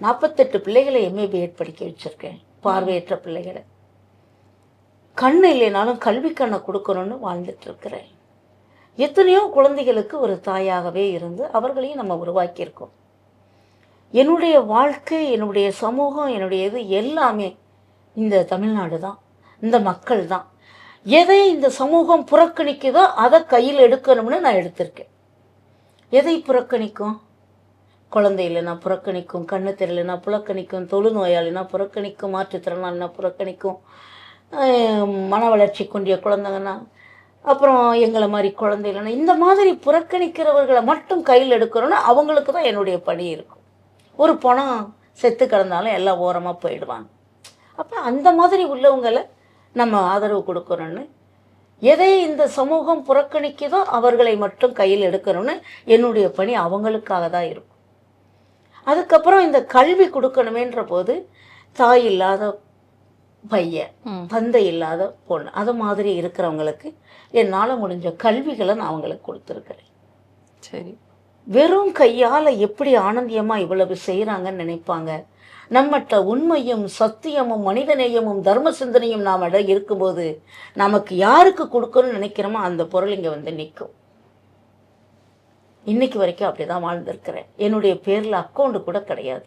நாற்பத்தெட்டு பிள்ளைகளை MA BEd படிக்க வச்சுருக்கேன். பார்வையற்ற பிள்ளைகளை. கண் இல்லைனாலும் கல்வி கண்ணை கொடுக்கணும்னு வாழ்ந்துட்டுருக்கிறேன் எத்தனையோ குழந்தைகளுக்கு ஒரு தாயாகவே இருந்து அவர்களையும் நம்ம உருவாக்கியிருக்கோம். என்னுடைய வாழ்க்கை என்னுடைய சமூகம் என்னுடைய இது எல்லாமே இந்த தமிழ்நாடு தான். இந்த மக்கள் தான். எதை இந்த சமூகம் புறக்கணிக்குதோ அதை கையில் எடுக்கணும்னு நான் எடுத்திருக்கேன். எதை புறக்கணிக்கும்? குழந்தை இல்லைன்னா புறக்கணிக்கும் கண்ணு தெரியலனா புறக்கணிக்கும் தொழுநோயாளினா புறக்கணிக்கும் மாற்றுத்திறனாளினா புறக்கணிக்கும். மன வளர்ச்சி கொண்டிய குழந்தைங்கன்னா அப்புறம் எங்களை மாதிரி குழந்தை இல்லைன்னா இந்த மாதிரி புறக்கணிக்கிறவர்களை மட்டும் கையில் எடுக்கிறோன்னா அவங்களுக்கு தான் என்னுடைய பணி இருக்கும். ஒரு பணம் செத்து கிடந்தாலும் எல்லாம் ஓரமாக போயிடுவாங்க. அப்போ அந்த மாதிரி உள்ளவங்களை நம்ம ஆதரவு கொடுக்குறோன்னு எதை இந்த சமூகம் புறக்கணிக்குதோ அவர்களை மட்டும் கையில் எடுக்கணும்னு என்னுடைய பணி அவங்களுக்காக தான் இருக்கும். அதுக்கப்புறம் இந்த கல்வி கொடுக்கணுமேன்ற போது தாய் இல்லாத பையன். தந்தை இல்லாத பொண்ணு அது மாதிரி இருக்கிறவங்களுக்கு என்னால் முடிஞ்ச கல்விகளை நான் அவங்களுக்கு கொடுத்துருக்குறேன். சரி. வெறும் கையால் எப்படி ஆனந்தியமாக இவ்வளவு செய்கிறாங்கன்னு நினைப்பாங்க? நம்மகிட்ட உண்மையும் சத்தியமும் மனிதநேயமும் தர்ம சிந்தனையும் நாம் இருக்கும்போது நமக்கு யாருக்கு கொடுக்கணும்னு நினைக்கிறோமோ அந்த பொருள் இங்கே வந்து நிற்கும் இன்னைக்கு வரைக்கும் அப்படி தான் வாழ்ந்திருக்கிறேன். என்னுடைய பேரில் அக்கௌண்ட்டு கூட கிடையாது.